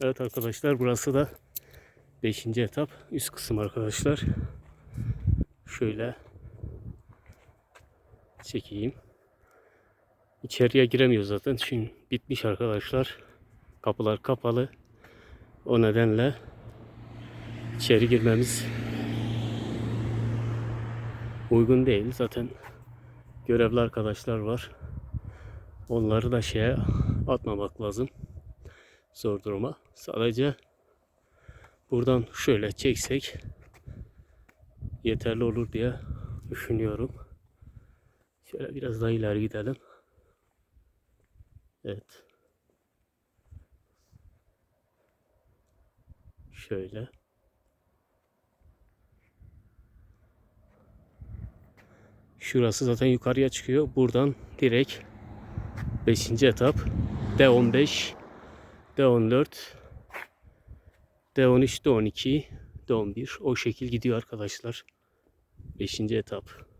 Evet arkadaşlar burası da 5. etap üst kısım arkadaşlar. Şöyle çekeyim. İçeriye giremiyor zaten. Çünkü bitmiş arkadaşlar. Kapılar kapalı. O nedenle içeri girmemiz uygun değil. Zaten görevli arkadaşlar var. Onları da şeye atmamak lazım. Zor duruma. Sadece buradan şöyle çeksek yeterli olur diye düşünüyorum. Şöyle biraz daha ileri gidelim. Evet. Şöyle. Şurası zaten yukarıya çıkıyor. Buradan direkt 5. etap D15 D14 D13 D12 D11 o şekil gidiyor arkadaşlar. 5. etap.